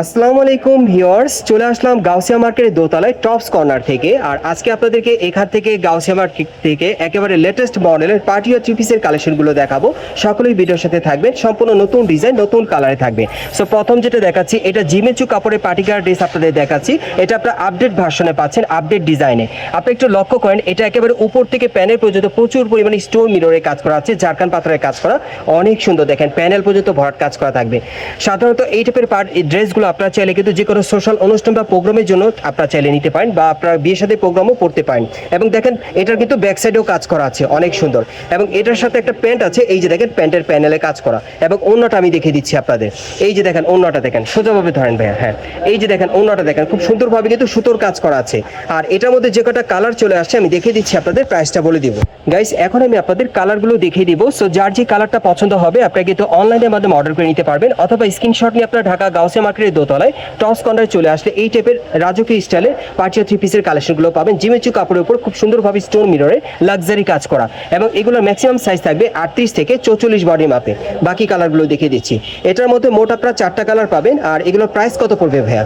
আসসালামু আলাইকুম ভিউয়ার্স, চলে আসলাম গাউসিয়া মার্কেটের দোতলায় টপস কর্নার থেকে। আর আজকে আপনাদেরকে এখান থেকে গাউসিয়া মার্কেট থেকে একেবারে লেটেস্ট মডেলের পার্টি ও থ্রি পিসের কালেকশনগুলো দেখাবো। সকলেই ভিডিওর সাথে থাকবেন, সম্পূর্ণ নতুন ডিজাইন নতুন কালারে থাকবে। সো প্রথম যেটা দেখাচ্ছি, এটা জিমেচু কাপড়ের পার্টিকার ড্রেস আপনাদের দেখাচ্ছি। এটা আপনার আপডেট ভার্সনে পাচ্ছেন আপডেট ডিজাইনে আপনি একটু লক্ষ্য করেন, এটা একেবারে উপর থেকে প্যানেল পর্যন্ত প্রচুর পরিমাণে স্টোন মিররে কাজ করা আছে, ঝাড়খান পাথরের কাজ করা। অনেক সুন্দর দেখেন প্যানেল পর্যন্ত ভরাট কাজ করা থাকবে। সাধারণত এই টাইপের পার্ট ড্রেসগুলো আপনারা চাইলে কিন্তু যে কোনো সোশ্যাল অনুষ্ঠান বা প্রোগ্রামের জন্য আপনারা চাইলে নিতে পারেন বা আপনার বিয়ের সাথে প্রোগ্রামও করতে পারেন। এবং দেখেন, এটার কিন্তু ব্যাক সাইডেও কাজ করা আছে, অনেক সুন্দর। এবং এটার সাথে একটা প্যান্ট আছে, এই যে দেখেন প্যান্টের প্যানেলে কাজ করা। এবং অন্যটা আমি দেখিয়ে দিচ্ছি আপনাদের। এই যে দেখেন অন্যটা দেখেন, সোজাভাবে ধরেন ভাইয়া হ্যাঁ। এই যে দেখেন অন্যটা দেখেন, খুব সুন্দরভাবে কিন্তু সুতোর কাজ করা আছে। আর এটার মধ্যে যে কটা কালার চলে আসছে, আমি দেখিয়ে দিচ্ছি আপনাদের প্রাইসটা বলে দিব। গাইস এখন আমি আপনাদের কালারগুলো দেখিয়ে দিব। সো যার যে কালারটা পছন্দ হবে, আপনারা কিন্তু অনলাইনের মাধ্যমে অর্ডার করে নিতে পারবেন, অথবা স্ক্রিনশট নিয়ে আপনারা ঢাকা গাউসে মার্কেটের দোতলায় টস কর্নারে চলে আসলে এই টাইপের রাজকীয় স্টাইলের পার্টি থ্রি পিসের কালেকশনগুলো পাবেন। জিমেচু কাপড়ের উপর খুব সুন্দরভাবে স্টোন মিররে লাক্সারি কাজ করা। এবং এগুলোর ম্যাক্সিমাম সাইজ থাকবে আটত্রিশ থেকে চৌচল্লিশ বডি মাপে। বাকি কালারগুলো দেখিয়ে দিচ্ছি। এটার মধ্যে মোট আপনারা চারটা কালার পাবেন। আর এগুলোর প্রাইস কত পড়বে ভাইয়া?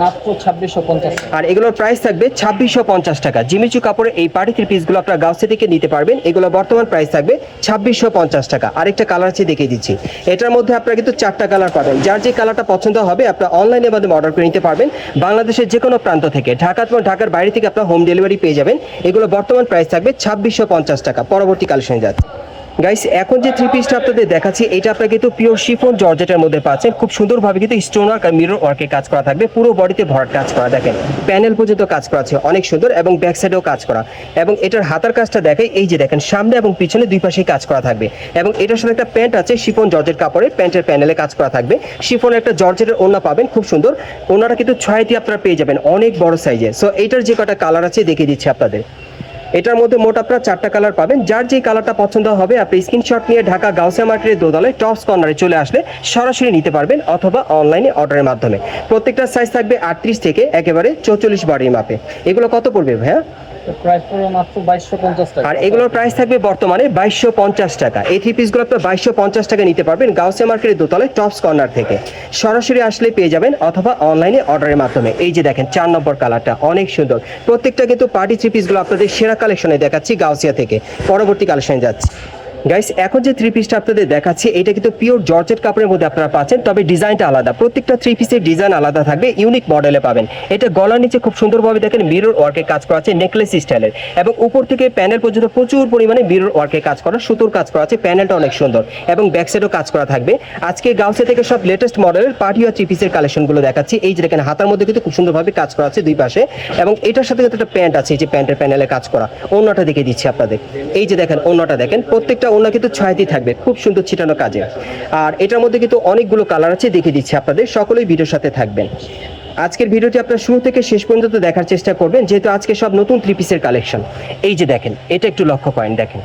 মাত্র ছাব্বিশশো পঞ্চাশ। আর এগুলোর প্রাইস থাকবে ছাব্বিশশো পঞ্চাশ টাকা। জিমিচু কাপড়ের এই পার্টি থ্রি পিসগুলো আপনার গাউসে থেকে নিতে পারবেন। এগুলো বর্তমান প্রাইস থাকবে ছাব্বিশশো পঞ্চাশ টাকা। আরেকটা কালার আছে দেখিয়ে দিচ্ছি। এটার মধ্যে আপনারা কিন্তু চারটা কালার পাবেন। যার যে কালারটা পছন্দ হবে আপনি অনলাইনের মাধ্যমে অর্ডার করে নিতে পারবেন। বাংলাদেশের যে কোনো প্রান্ত থেকে ঢাকা এবং ঢাকার বাইরে থেকে আপনার হোম ডেলিভারি পেয়ে যাবেন। এগুলো বর্তমান প্রাইস থাকবে ছাব্বিশশো পঞ্চাশ টাকা। পরবর্তী কালেকশনে যাচ্ছে। গাইস এখন যে থ্রি পিসটা আপনাদের দেখাচ্ছি, এটা আপনারা কিন্তু পিওর শিফন জর্জেটের মধ্যে পাচ্ছেন। খুব সুন্দরভাবে কিন্তু স্টোন ওয়ার্ক আর মিরর ওয়ার্কে কাজ করা থাকবে। পুরো বডিতে ভরাট কাজ করা, দেখেন। প্যানেল পর্যন্ত কাজ করা আছে, অনেক সুন্দর এবং ব্যাক সাইডেও কাজ করা। এবং এটার হাতার কাজটা দেখাই এই যে দেখেন, সামনে এবং পিছনে দুই পাশেই কাজ করা থাকবে। এবং এটার সাথে একটা প্যান্ট আছে শিফন জর্জেট কাপড়ের প্যান্টের প্যানেলে কাজ করা থাকবে। শিফনের একটা জর্জেটের ওড়না পাবেন, খুব সুন্দর। ওনারা কিন্তু ছয়টি আপনারা পেয়ে যাবেন, অনেক বড় সাইজে সো এইটার যে কটা কালার আছে, দেখিয়ে দিচ্ছি আপনাদের। এটার মধ্যে মোট আপনারা চারটা কালার পাবেন। যার যে কালারটা পছন্দ হবে আপনি স্ক্রিনশট নিয়ে ঢাকা গাউসিয়া মার্কেটের দোতলায় টপস কর্নারে চলে আসলে সরাসরি নিতে পারবেন অথবা অনলাইনে অর্ডারের মাধ্যমে। প্রত্যেকটা সাইজ থাকবে আটত্রিশ থেকে একেবারে চৌচল্লিশ বাড়ির মাপে এগুলো কত পড়বে ভাইয়া? আর এগুলোর প্রাইস থাকবে বর্তমানে বাইশশো পঞ্চাশ টাকা। এই থ্রি পিসগুলো আপনার বাইশশো পঞ্চাশ টাকা নিতে পারবেন গাউসিয়া মার্কেটের দোতলায় টপস কর্নার থেকে। সরাসরি আসলে পেয়ে যাবেন অথবা অনলাইনে অর্ডারের মাধ্যমে। এই যে দেখেন চার নম্বর কালারটা অনেক সুন্দর। প্রত্যেকটা কিন্তু পার্টি থ্রি পিসগুলো আপনাদের সেরা কালেকশনে দেখাচ্ছি গাউসিয়া থেকে। পরবর্তী কালেকশনে যাচ্ছি। গাইস এখন যে থ্রি পিসটা আপনাদের দেখাচ্ছি, এটা কিন্তু পিওর জর্জেট কাপড়ের মধ্যে আপনারা পাচ্ছেন, তবে ডিজাইনটা আলাদা। প্রত্যেকটা থ্রি পিসের ডিজাইন আলাদা থাকবে ইউনিক মডেলে পাবেন। এটা গলার নিচে খুব সুন্দরভাবে দেখেন মিরর ওয়ার্কে কাজ করা আছে নেকলেস স্টাইলের এবং উপর থেকে প্যানেল পর্যন্ত প্রচুর পরিমাণে মিরর ওয়ার্কে কাজ করা, সুতোর কাজ করা আছে প্যানেলটা অনেক সুন্দর। এবং ব্যাক সাইডও কাজ করা থাকবে। আজকে গাউসে থেকে সব লেটেস্ট মডেলের পার্টি আর থ্রি পিসের কালেকশনগুলো দেখাচ্ছি। এই যে দেখেন, হাতার মধ্যে কিন্তু খুব সুন্দরভাবে কাজ করা আছে দুই পাশে। এবং এটার সাথে একটা প্যান্ট আছে, এই যে প্যান্টের প্যানেলে কাজ করা। অন্যটা দেখে দিচ্ছি আপনাদের। এই যে দেখেন, অন্যটা দেখেন, প্রত্যেকটা অন্য কিন্তু ছয়টি থাকবে। খুব সুন্দর ছিটানো কাজে। আর এটার মধ্যে কিন্তু অনেকগুলো কালার আছে দেখে দিচ্ছি আপনাদের। সকলেই ভিডিওর সাথে থাকবেন। আজকের ভিডিওটি আপনার শুরু থেকে শেষ পর্যন্ত দেখার চেষ্টা করবেন, যেহেতু আজকে সব নতুন থ্রি পিসের কালেকশন এই যে দেখেন, এটা একটু লক্ষ্য করেন, দেখেন।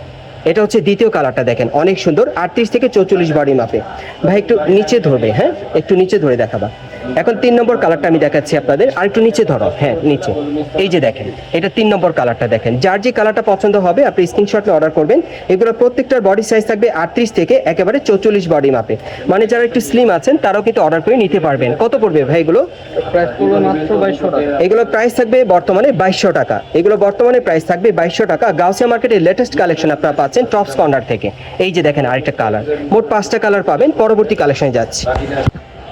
এটা হচ্ছে দ্বিতীয় কালারটা দেখেন, অনেক সুন্দর। আটত্রিশ থেকে চৌচল্লিশ বাড়ি মাপে ভাই, একটু নিচে ধরবে হ্যাঁ? একটু নিচে ধরে দেখাবা। এখন তিন নম্বর কালারটা আমি দেখাচ্ছি আপনাদের। আর একটু নিচে ধরো। হ্যাঁ নিচে। এই যে দেখেন এটা তিন নম্বর কালারটা দেখেন। যার যে কালারটা পছন্দ হবে আপনি স্ক্রিনশট অর্ডার করবেন। এগুলো প্রত্যেকটার বডি সাইজ থাকবে আটত্রিশ থেকে একেবারে চৌচল্লিশ বডি মাপে মানে যারা একটু স্লিম আছেন তারাও কিন্তু অর্ডার করে নিতে পারবেন। কত পড়বে ভাই এগুলো? এগুলো প্রাইস থাকবে বর্তমানে বাইশশো টাকা। এগুলো বর্তমানে প্রাইস থাকবে বাইশশো টাকা। গাউসিয়া মার্কেটের লেটেস্ট কালেকশন আপনারা পাচ্ছেন টপস কর্নার থেকে। এই যে দেখেন আরেকটা কালার মোট পাঁচটা কালার পাবেন। পরবর্তী কালেকশনে যাচ্ছি।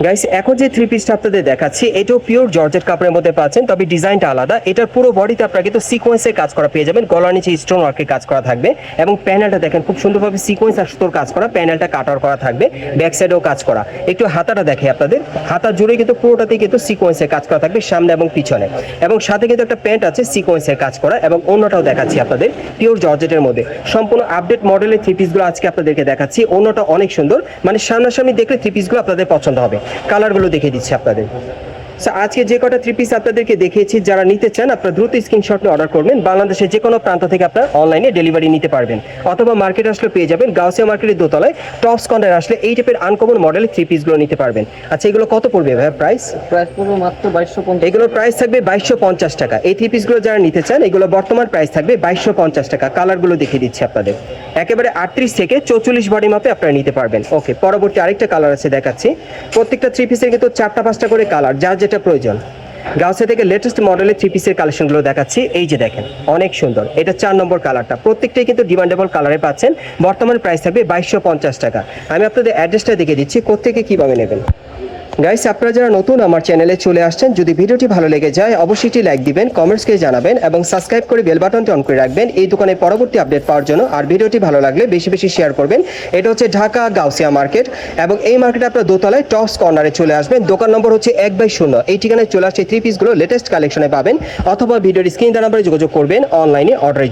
গাইস এখন যে থ্রি পিসটা আপনাদের দেখাচ্ছি, এটাও পিওর জর্জেট কাপড়ের মধ্যে পাচ্ছেন, তবে ডিজাইনটা আলাদা। এটার পুরো বডিতে আপনারা কিন্তু সিকোয়েন্সের কাজ করা পেয়ে যাবেন, গলার নিচে স্টোন ওয়ার্কের কাজ করা থাকবে, এবং প্যানেলটা দেখেন, খুব সুন্দরভাবে সিকোয়েন্স আর সুতোর কাজ করা প্যানেলটা কাটার করা থাকবে ব্যাক সাইডেও কাজ করা। একটু হাতাটা দেখে আপনাদের, হাতা জুড়ে কিন্তু পুরোটাতেই কিন্তু সিকোয়েন্সের কাজ করা থাকবে, সামনে এবং পিছনে। এবং সাথে কিন্তু একটা প্যান্ট আছে সিকোয়েন্সের কাজ করা, এবং অন্যটাও দেখাচ্ছি আপনাদের পিওর জর্জেটের মধ্যে। সম্পূর্ণ আপডেট মডেলের থ্রি পিসগুলো আজকে আপনাদেরকে দেখাচ্ছি, অন্যটা অনেক সুন্দর মানে সামনাসামনি দেখলে থ্রি পিসগুলো আপনাদের পছন্দ হবে। কালারগুলো দেখিয়ে দিচ্ছি আপনাদের। সো আজকে যে কটা থ্রি পিস আপনাদেরকে দেখিয়েছি যারা নিতে চান আপনারা দ্রুত স্ক্রিনশট নিয়ে অর্ডার করবেন। বাংলাদেশের যে কোনো প্রান্ত থেকে আপনারা অনলাইনে ডেলিভারি নিতে পারবেন। অথবা মার্কেট আসলে পেয়ে যাবেন গাউসিয়া মার্কেটের দোতলায়। টপস কর্নার আসলে এই টাইপের আনকমন মডেলের থ্রি পিসগুলো নিতে পারবেন। আচ্ছা এগুলো কত পড়বে ভাই প্রাইস প্রাইস পড়বে মাত্র বাইশশো পঞ্চাশ। এগুলোর প্রাইস থাকবে বাইশশো পঞ্চাশ টাকা। এই থ্রি পিসগুলো যারা নিতে চান এগুলো বর্তমান প্রাইস থাকবে বাইশশো পঞ্চাশ টাকা। কালারগুলো দেখিয়ে দিচ্ছি আপনাদের। একেবারে আটত্রিশ থেকে চৌচল্লিশ বডি মাপে আপনারা নিতে পারবেন। ওকে পরবর্তী আরেকটা কালার আছে দেখাচ্ছি। প্রত্যেকটা থ্রি পিসের কিন্তু চারটা পাঁচটা করে কালার যার যেটা প্রয়োজন। গাউসে থেকে লেটেস্ট মডেলের থ্রি পিসের কালেকশনগুলো দেখাচ্ছি। এই যে দেখেন, অনেক সুন্দর। এটা চার নম্বর কালারটা প্রত্যেকটাই কিন্তু ডিমান্ডেবল কালারে পাচ্ছেন। বর্তমান প্রাইস থাকবে বাইশশো টাকা। আমি আপনাদের অ্যাড্রেসটা দেখে দিচ্ছি কোথেকে কীভাবে নেবেন গাইস আপনারা যারা নতুন আমার চ্যানেলে চলে আসছেন, যদি ভিডিওটি ভালো লেগে যায়, অবশ্যই একটি লাইক দিবেন কমেন্টস করে জানাবেন, এবং সাবস্ক্রাইব করে বেল বাটনটি অন করে রাখবেন। এই দোকানের পরবর্তী আপডেট পাওয়ার জন্য আর ভিডিওটি ভালো লাগলে বেশি বেশি শেয়ার করবেন। এটা হচ্ছে ঢাকা গাউসিয়া মার্কেট এবং এই মার্কেটে আপনার দোতলায় টপস কর্নারে চলে আসবেন। দোকান নম্বর হচ্ছে এক বাই শূন্য। এই ঠিকানায় চলে আসছে থ্রি পিসগুলো লেটেস্ট কালেকশনে পাবেন, অথবা ভিডিওর স্ক্রিন নাম্বারে যোগাযোগ করবেন অনলাইনে অর্ডারের